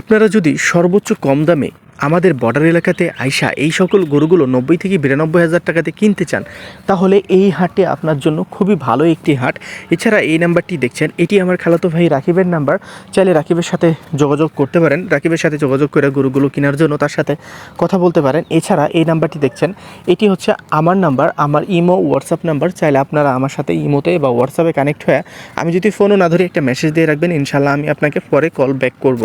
আপনারা যদি সর্বোচ্চ কম দামে আমাদের বর্ডার এলাকাতে আইসা এই সকল গরুগুলো নব্বই থেকে বিরানব্বই হাজার টাকাতে কিনতে চান, তাহলে এই হাটে আপনার জন্য খুবই ভালো একটি হাট। এছাড়া এই নাম্বারটি দেখছেন, এটি আমার খালাতো ভাই রাকিবের নাম্বার। চাইলে রাকিবের সাথে যোগাযোগ করতে পারেন, রাকিবের সাথে যোগাযোগ করে গরুগুলো কেনার জন্য তার সাথে কথা বলতে পারেন। এছাড়া এই নাম্বারটি দেখছেন, এটি হচ্ছে আমার নাম্বার, আমার ইমো, হোয়াটসঅ্যাপ নাম্বার। চাইলে আপনারা আমার সাথে ইমোতে বা হোয়াটসঅ্যাপে কানেক্ট হয়ে আমি যদি ফোনও না ধরে একটা মেসেজ দিয়ে রাখবেন ইনশাল্লাহ আমি আপনাকে পরে কল ব্যাক করব।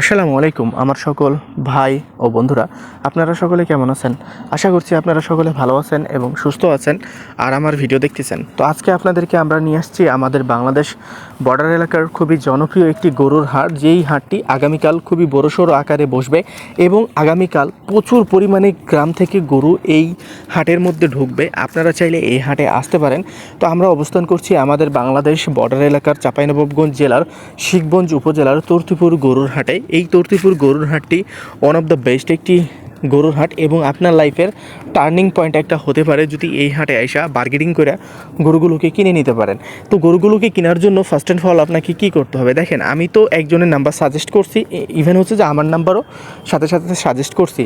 আসসালামু আলাইকুম, আমার সকল ভাই ও বন্ধুরা। আপনারা সকলে কেমন আছেন? আশা করছি আপনারা সকলে ভালো আছেন এবং সুস্থ আছেন আর আমার ভিডিও দেখতেছেন। তো আজকে আপনাদেরকে আমরা নিয়ে আসছি আমাদের বাংলাদেশ বর্ডার এলাকার খুবই জনপ্রিয় একটি গরুর হাট। যেই হাটটি আগামীকাল খুবই বড়সড় আকারে বসবে এবং আগামীকাল প্রচুর পরিমাণে গ্রাম থেকে গরু এই হাটের মধ্যে ঢুকবে। আপনারা চাইলে এই হাটে আসতে পারেন। তো আমরা অবস্থান করছি আমাদের বাংলাদেশ বর্ডার এলাকার চাঁপাইনবাবগঞ্জ জেলার শিখগঞ্জ উপজেলার তর্তিপুর গরুর হাটে। এই তর্তিপুর গরুর হাটটি ওয়ান অফ দ্য বেস্ট একটি গরুর হাট এবং আপনার লাইফের টার্নিং পয়েন্ট একটা হতে পারে যদি এই হাটে আইসা বার্গেনিং করে গরুগুলোকে কিনে নিতে পারেন। তো গরুগুলোকে কেনার জন্য ফার্স্ট অ্যান্ড ফল আপনাকে কী করতে হবে? দেখেন, আমি তো একজনের নাম্বার সাজেস্ট করছি ইভেন হচ্ছে যে আমার নাম্বারও সাথে সাথে সাজেস্ট করছি।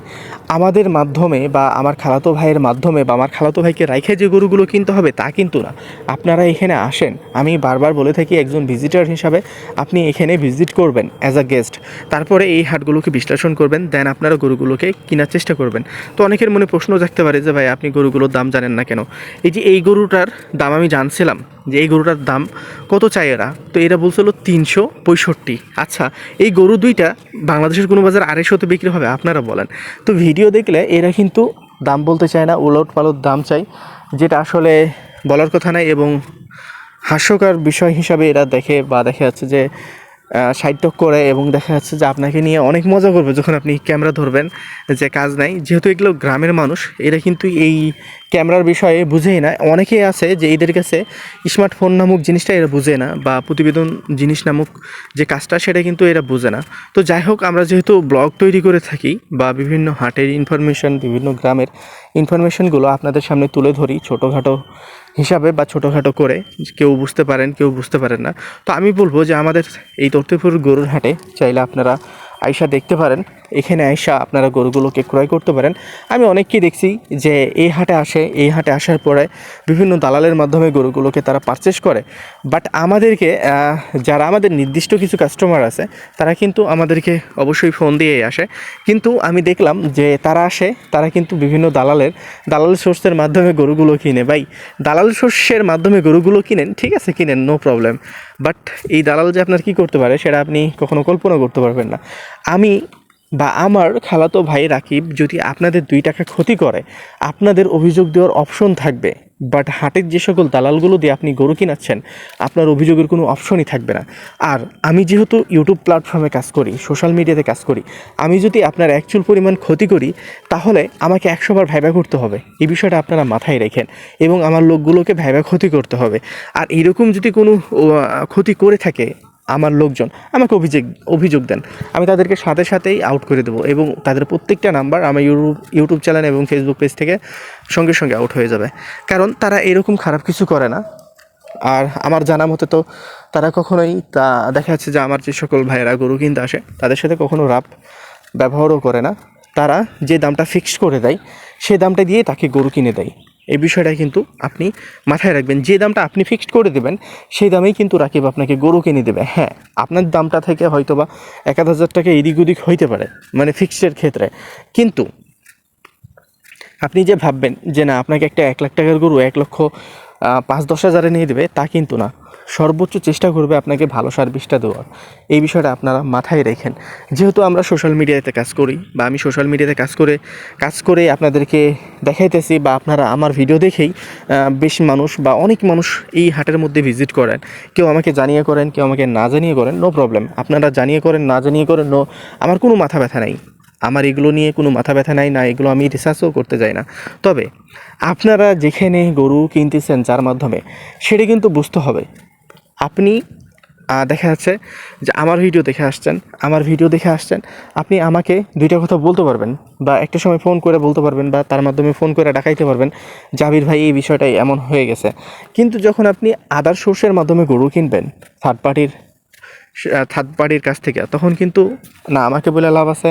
আমাদের মাধ্যমে বা আমার খালাতো ভাইয়ের মাধ্যমে বা আমার খালাতো ভাইকে রাইখে যে গরুগুলো কিনতে হবে তা কিন্তু না। আপনারা এখানে আসেন, আমি বারবার বলে থাকি একজন ভিজিটার হিসাবে আপনি এখানে ভিজিট করবেন অ্যাজ আ গেস্ট তারপরে এই হাটগুলোকে বিশ্লেষণ করবেন দেন আপনারা গরুগুলোকে কেনার চেষ্টা করবেন। তো অনেকের মনে প্রশ্ন থাকতে পারে যে, ভাই, আপনি গরুগুলোর দাম জানেন না কেন? এই যে, এই গরুটার দাম আমি জানছিলাম যে, এই গরুটার দাম কত চাই এরা? তো এরা বলছিল তিনশো পঁয়ষট্টি। আচ্ছা এই গরু দুইটা বাংলাদেশের কোনো বাজার আড়াইশোতে বিক্রি হবে, আপনারা বলেন। তো ভিডিও দেখলে এরা কিন্তু দাম বলতে চায় না, উলট পালট দাম চাই যেটা আসলে বলার কথা নাই এবং হাস্যকর বিষয় হিসাবে এরা দেখে বা দেখা যাচ্ছে যে সাইটক করে এবং দেখা যাচ্ছে যে আপনাকে নিয়ে অনেক মজা করবে যখন আপনি ক্যামেরা ধরবেন যে কাজ নাই। যেহেতু এগুলো গ্রামের মানুষ, এরা কিন্তু এই ক্যামেরার বিষয়ে বুঝেই না। অনেকেই আছে যে এদের কাছে স্মার্টফোন নামক জিনিসটা এরা বুঝে না বা প্রতিবেদন জিনিস নামক যে কাজটা সেটা কিন্তু এরা বুঝে না। তো যাই হোক, আমরা যেহেতু ব্লগ তৈরি করে থাকি বা বিভিন্ন হাটের ইনফরমেশন বিভিন্ন গ্রামের ইনফরমেশনগুলো আপনাদের সামনে তুলে ধরি ছোটোখাটো হিসাবে বা ছোটোখাটো করে, কেউ বুঝতে পারেন, কেউ বুঝতে পারেন না। তো আমি বলব যে আমাদের এই তর্তিপুর গরুর হাটে চাইলে আপনারা আয়সা দেখতে পারেন, এখানে আয়সা আপনারা গরুগুলোকে ক্রয় করতে পারেন। আমি অনেককেই দেখছি যে এই হাটে আসে, এই হাটে আসার পরে বিভিন্ন দালালের মাধ্যমে গরুগুলোকে তারা পারচেস করে। বাট আমাদেরকে যারা আমাদের নির্দিষ্ট কিছু কাস্টমার আছে, তারা কিন্তু আমাদেরকে অবশ্যই ফোন দিয়েই আসে। কিন্তু আমি দেখলাম যে তারা আসে, তারা কিন্তু বিভিন্ন দালালের, দালাল সোর্সের মাধ্যমে গরুগুলো কিনে। ভাই, দালাল সোর্সের মাধ্যমে গরুগুলো কিনেন, ঠিক আছে, কিনেন নো প্রবলেম বাট এই দালাল যে আপনার কি করতে পারে সেটা আপনি কখনো কল্পনা করতে পারবেন না। আমি বা আমার খালাতো ভাই রাকিব যদি আপনাদের দুই টাকা ক্ষতি করে, আপনাদের অভিযোগ দেওয়ার অপশন থাকবে। বাট হাটের যে সকল দালালগুলো দিয়ে আপনি গরু কিনাচ্ছেন, আপনার অভিযোগের কোনো অপশনই থাকবে না। আর আমি যেহেতু ইউটিউব প্ল্যাটফর্মে কাজ করি সোশ্যাল মিডিয়াতে কাজ করি, আমি যদি আপনার অ্যাকচুয়াল পরিমাণ ক্ষতি করি, তাহলে আমাকে একশোবার ভাইবা করতে হবে। এই বিষয়টা আপনারা মাথায় রেখেন এবং আমার লোকগুলোকে ভাইবা ক্ষতি করতে হবে। আর এরকম যদি কোনো ক্ষতি করে থাকে আমার লোকজন আমাকে অভিযোগ অভিযোগ দেন। আমি তাদেরকে সাথে সাথেই আউট করে দেবো এবং তাদের প্রত্যেকটা নাম্বার আমার ইউটিউব ইউটিউব চ্যানেল এবং ফেসবুক পেজ থেকে সঙ্গে সঙ্গে আউট হয়ে যাবে। কারণ তারা এরকম খারাপ কিছু করে না। আর আমার জানা মতে তো তারা কখনোই তা, দেখা যাচ্ছে যে আমার যে সকল ভাইয়েরা গরু কিনতে আসে, তাদের সাথে কখনো রাপ ব্যবহারও করে না। তারা যে দামটা ফিক্সড করে দেয় সেই দামটা দিয়ে তাকে গরু কিনে দেয়। এই বিষয়টা কিন্তু আপনি মাথায় রাখবেন, যে দামটা আপনি ফিক্সড করে দেবেন, সেই দামেই কিন্তু রাকিব আপনাকে গরু কিনে দেবে। হ্যাঁ আপনার দামটা থেকে হয়তো বা এক হাজার টাকা এদিক ওদিক হইতে পারে মানে ফিক্সডের ক্ষেত্রে। কিন্তু আপনি যে ভাববেন যে না, আপনাকে একটা এক লাখ টাকার গরু এক লক্ষ পাঁচ দশ হাজারে নিয়ে দেবে, তা কিন্তু না। সর্বোচ্চ চেষ্টা করবে আপনাকে ভালো সার্ভিসটা দেওয়ার। এই বিষয়টা আপনারা মাথায় রেখেন। যেহেতু আমরা সোশ্যাল মিডিয়াতে কাজ করি বা আমি সোশ্যাল মিডিয়াতে কাজ করে কাজ করে আপনাদেরকে দেখাইতেছি বা আপনারা আমার ভিডিও দেখেই বেশ মানুষ বা অনেক মানুষ এই হাটের মধ্যে ভিজিট করেন। কেউ আমাকে জানিয়ে করেন, কেউ আমাকে না জানিয়ে করেন নো প্রবলেম আপনারা জানিয়ে করেন, না জানিয়ে করেন নো আমার কোনো মাথা ব্যথা নাই। আমার এগুলো নিয়ে কোনো মাথা ব্যথা নাই, না এগুলো আমি রিসার্চও করতে যাই না। তবে আপনারা যেখানে গরু কিনতেছেন যার মাধ্যমে, সেটা কিন্তু বুঝতে হবে। আপনি দেখা যাচ্ছে যে আমার ভিডিও দেখে আসছেন, আমার ভিডিও দেখে আসছেন, আপনি আমাকে দুইটা কথা বলতে পারবেন বা একটা সময় ফোন করে বলতে পারবেন বা তার মাধ্যমে ফোন করে ডাকাইতে পারবেন। জাবির ভাই এই বিষয়টাই এমন হয়ে গেছে। কিন্তু যখন আপনি আদার সোর্সের মাধ্যমে গরু কিনবেন থার্ড পার্টির থার্ড পার্টির কাছ থেকে। তখন কিন্তু না আমাকে বলে লাভ আছে,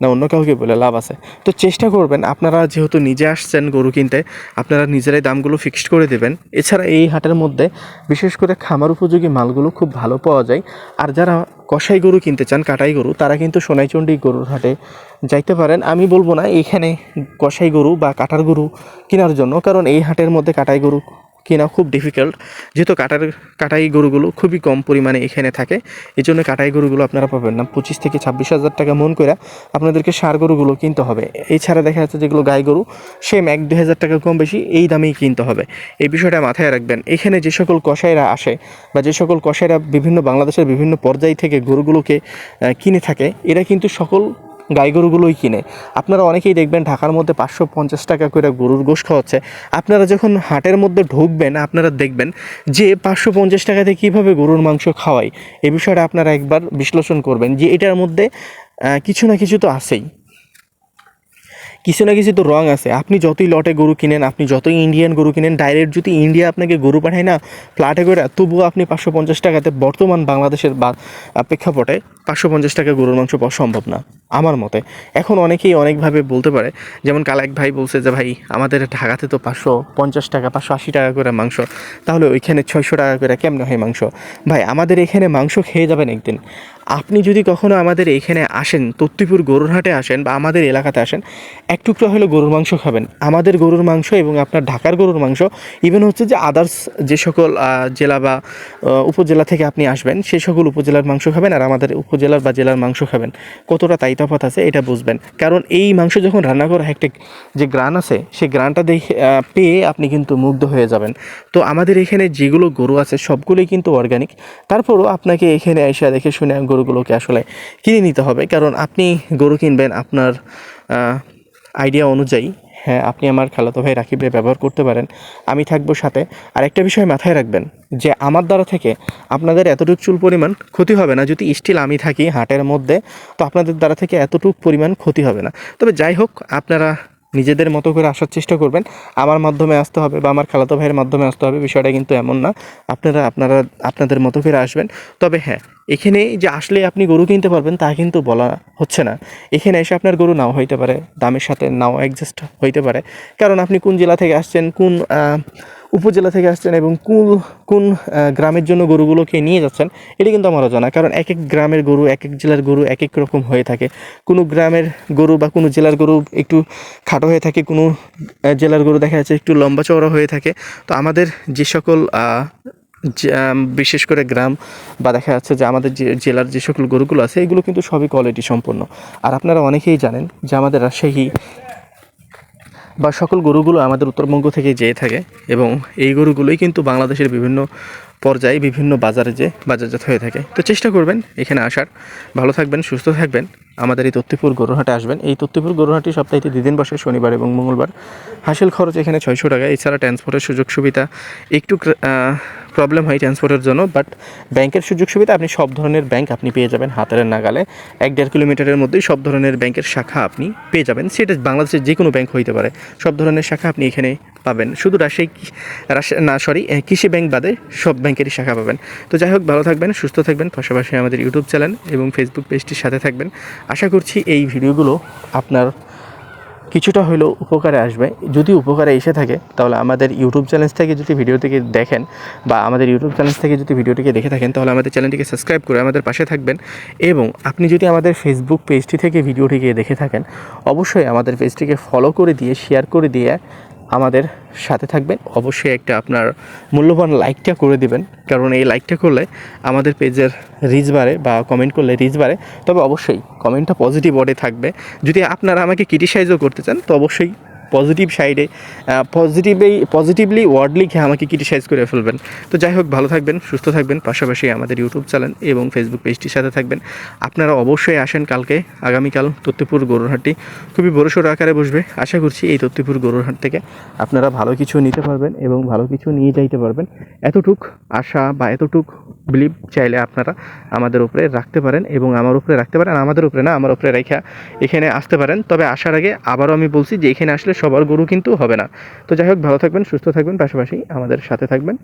না অন্য কাউকে বলে লাভ আছে। তো চেষ্টা করবেন, আপনারা যেহেতু নিজে আসছেন গরু কিনতে, আপনারা নিজেরাই দামগুলো ফিক্সড করে দেবেন। এছাড়া এই হাটের মধ্যে বিশেষ করে খামার উপযোগী মালগুলো খুব ভালো পাওয়া যায়। আর যারা কষাই গরু কিনতে চান, কাটাই গরু, তারা কিন্তু সোনাইচন্ডী গরুর হাটে যাইতে পারেন। আমি বলব না এইখানে কষাই গরু বা কাটার গরু কেনার জন্য, কারণ এই হাটের মধ্যে কাটাই গরু কেনা খুব ডিফিকাল্ট যেহেতু কাটার, কাটাই গরুগুলো খুবই কম পরিমাণে এখানে থাকে। এই জন্য কাটাই গরুগুলো আপনারা পাবেন না। পঁচিশ থেকে ছাব্বিশ হাজার টাকা মন করে আপনাদেরকে সার গরুগুলো কিনতে হবে। এছাড়া দেখা যাচ্ছে যেগুলো গাই গরু সেম এক দু হাজার টাকা কম বেশি এই দামেই কিনতে হবে। এই বিষয়টা মাথায় রাখবেন। এখানে যে সকল কসাইরা আসে বা যে সকল কসাইরা বিভিন্ন বাংলাদেশের বিভিন্ন পর্যায় থেকে গরুগুলোকে কিনে থাকে, এরা কিন্তু সকল গাই গরুগুলোই কিনে। আপনারা অনেকেই দেখবেন ঢাকার মধ্যে পাঁচশো পঞ্চাশ টাকা করে গরুর গোশ খাওয়াচ্ছে। আপনারা যখন হাটের মধ্যে ঢুকবেন, আপনারা দেখবেন যে পাঁচশো পঞ্চাশ টাকাতে কীভাবে গরুর মাংস খাওয়াই এ বিষয়টা আপনারা একবার বিশ্লেষণ করবেন যে এটার মধ্যে কিছু না কিছু তো আছেই। কিছু না কিছু তো রং আছে। আপনি যতই লটে গরু কিনেন, আপনি যতই ইন্ডিয়ান গরু কিনেন ডাইরেক্ট যদি ইন্ডিয়া আপনাকে গরু পাঠায় না ফ্ল্যাটে করে, তবুও আপনি পাঁচশো পঞ্চাশ টাকাতে বর্তমান বাংলাদেশের প্রেক্ষাপটে পাঁচশো পঞ্চাশ টাকা গরুর মাংস পাওয়া সম্ভব না, আমার মতে। এখন অনেকেই অনেকভাবে বলতে পারে, যেমন কাল এক ভাই বলছে যে, ভাই, আমাদের ঢাকাতে তো পাঁচশো পঞ্চাশ টাকা, পাঁচশো আশি টাকা করে মাংস, তাহলে ওইখানে ছয়শো টাকা করে কেমন হয় মাংস? ভাই, আমাদের এখানে মাংস খেয়ে যাবেন একদিন। আপনি যদি কখনো আমাদের এখানে আসেন তত্তিপুর গরুর হাটে আসেন বা আমাদের এলাকাতে আসেন, এক টুকরো হলে গরুর মাংস খাবেন। আমাদের গরুর মাংস এবং আপনার ঢাকার গরুর মাংস ইভেন হচ্ছে যে আদার্স যে সকল জেলা বা উপজেলা থেকে আপনি আসবেন সেই সকল উপজেলার মাংস খাবেন আর আমাদের উপজেলার বা জেলার মাংস খাবেন। কতটা তাই তফাত আছে এটা বুঝবেন। কারণ এই মাংস যখন রান্না করা একটা যে গ্রান আছে, সেই গ্রানটা দেখে পেয়ে আপনি কিন্তু মুগ্ধ হয়ে যাবেন। তো আমাদের এখানে যেগুলো গরু আছে, সবগুলোই কিন্তু অর্গানিক তারপরও আপনাকে এখানে এসে দেখে শুনে গরুগুলোকে আসলে কিনে নিতে হবে। কারণ আপনি গরু কিনবেন আপনার আইডিয়া অনুযায়ী। হ্যাঁ আপনি আমার খালাতো ভাই রাকিবে ব্যবহার করতে পারেন। আমি থাকব সাথে। আর একটা বিষয় মাথায় রাখবেন যে, আমার দ্বারা থেকে আপনাদের এতটুকু চুল পরিমাণ ক্ষতি হবে না। যদি স্টিল আমি থাকি হাটের মধ্যে, তো আপনাদের দ্বারা থেকে এতটুকু পরিমাণ ক্ষতি হবে না। তবে যাই হোক, আপনারা নিজেদের মতো করে আসার চেষ্টা করবেন। আমার মাধ্যমে আসতে হবে বা আমার খালাতো ভাইয়ের মাধ্যমে আসতে হবে, বিষয়টা কিন্তু এমন না। আপনারা আপনারা, আপনাদের মতো করে আসবেন। তবে হ্যাঁ এখানে যে আসলে আপনি গরু কিনতে পারবেন তা কিন্তু বলা হচ্ছে না। এখানে এসে আপনার গরু নাও হইতে পারে, দামের সাথে নাও অ্যাডজাস্ট হইতে পারে। কারণ আপনি কোন জেলা থেকে আসছেন, কোন উপজেলা থেকে আসছেন এবং কোন কোন গ্রামের জন্য গরুগুলোকে নিয়ে যাচ্ছেন, এটা কিন্তু আমারও জানা। কারণ এক এক গ্রামের গরু এক এক জেলার গরু এক এক রকম হয়ে থাকে। কোনো গ্রামের গরু বা কোনো জেলার গরু একটু খাটো হয়ে থাকে, কোনো জেলার গরু দেখা যাচ্ছে একটু লম্বা চওড়া হয়ে থাকে। তো আমাদের যে সকল বিশেষ করে গ্রাম বা দেখা যাচ্ছে যে আমাদের যে, জেলার যে সকল গরুগুলো আছে, এগুলো কিন্তু সবই কোয়ালিটি সম্পন্ন। আর আপনারা অনেকেই জানেন যে আমাদের রাজশাহী বা সকল গরুগুলো আমাদের উত্তরবঙ্গ থেকে যেয়ে থাকে এবং এই গরুগুলোই কিন্তু বাংলাদেশের বিভিন্ন পর্যায়ে বিভিন্ন বাজারে যে বাজারজাত হয়ে থাকে। তো চেষ্টা করবেন এখানে আসার। ভালো থাকবেন, সুস্থ থাকবেন। আমাদের এই তত্ত্বপুর গরুহাটে আসবেন। এই তত্ত্বপুর গরুহাটি সপ্তাহে দুদিন বসে, শনিবার এবং মঙ্গলবার। হাসিল খরচ এখানে ছয়শো টাকা। এছাড়া ট্রান্সপোর্টের সুযোগ সুবিধা একটু প্রবলেম হয় ট্রান্সপোর্টের জন্য বাট ব্যাংকের সুযোগ সুবিধা আপনি সব ধরনের ব্যাংক আপনি পেয়ে যাবেন হাতের নাগালে। এক দেড় কিলোমিটারের মধ্যেই সব ধরনের ব্যাংকের শাখা আপনি পেয়ে যাবেন। সেটা বাংলাদেশের যে কোনো ব্যাংক হইতে পারে। সব ধরনের শাখা আপনি এখানে পাবেন। শুধু রাজশাহী না সরি কৃষি ব্যাংক বাদে সব ব্যাংকেরই শাখা পাবেন। তো যাই হোক, ভালো থাকবেন, সুস্থ থাকবেন, পাশাপাশি আমাদের ইউটিউব চ্যানেল এবং ফেসবুক পেজটির সাথে থাকবেন। আশা করছি এই ভিডিওগুলো আপনার কিছুটা হলেও উপকারে আসবে। যদি উপকারে এসে থাকে, তাহলে আমাদের ইউটিউব চ্যানেল থেকে যদি ভিডিওটিকে দেখেন বা আমাদের ইউটিউব চ্যানেল থেকে যদি ভিডিওটিকে দেখে থাকেন, তাহলে আমাদের চ্যানেলটিকে সাবস্ক্রাইব করে আমাদের পাশে থাকবেন। এবং আপনি যদি আমাদের ফেসবুক পেজটি থেকে ভিডিওটিকে দেখে থাকেন, অবশ্যই আমাদের পেজটিকে ফলো করে দিয়ে শেয়ার করে দিয়ে আমাদের সাথে থাকবেন। অবশ্যই একটা আপনার মূল্যবান লাইকটা করে দিবেন। কারণ এই লাইকটা করলে আমাদের পেজের রিচ বাড়ে বা কমেন্ট করলে রিচ বাড়ে। তবে অবশ্যই কমেন্টটা পজিটিভ ওয়ার্ডে থাকবে। যদি আপনারা আমাকে ক্রিটিসাইজও করতে চান, তো অবশ্যই পজিটিভ সাইডে পজিটিভলি পজিটিভলি ওয়ার্ড লিখে আমাকে ক্রিটিসাইজ করে ফেলবেন। তো যাই হোক, ভালো থাকবেন, সুস্থ থাকবেন, পাশাপাশি আমাদের ইউটিউব চ্যানেল এবং ফেসবুক পেজটির সাথে থাকবেন। আপনারা অবশ্যই আসেন কালকে, আগামীকাল তত্ত্বপুর গরুরহাটটি। খুবই বড়সড় আকারে বসবে। আশা করছি এই তত্ত্বপুর গরুরহাট থেকে আপনারা ভালো কিছু নিতে পারবেন এবং ভালো কিছু নিয়ে যাইতে পারবেন। এতটুক আশা বা এতটুক বিলিভ চাইলে আপনারা আমাদের উপরে রাখতে পারেন এবং আমার উপরে রাখতে পারেন আমাদের উপরে না, আমার উপরে রেখা এখানে আসতে পারেন। তবে আসার আগে আবারও আমি বলছি যে, এখানে আসলে সবার গরু কিন্তু হবে না। তো যাই হোক, ভালো থাকবেন, সুস্থ থাকবেন, পাশাপাশি আমাদের সাথে থাকবেন।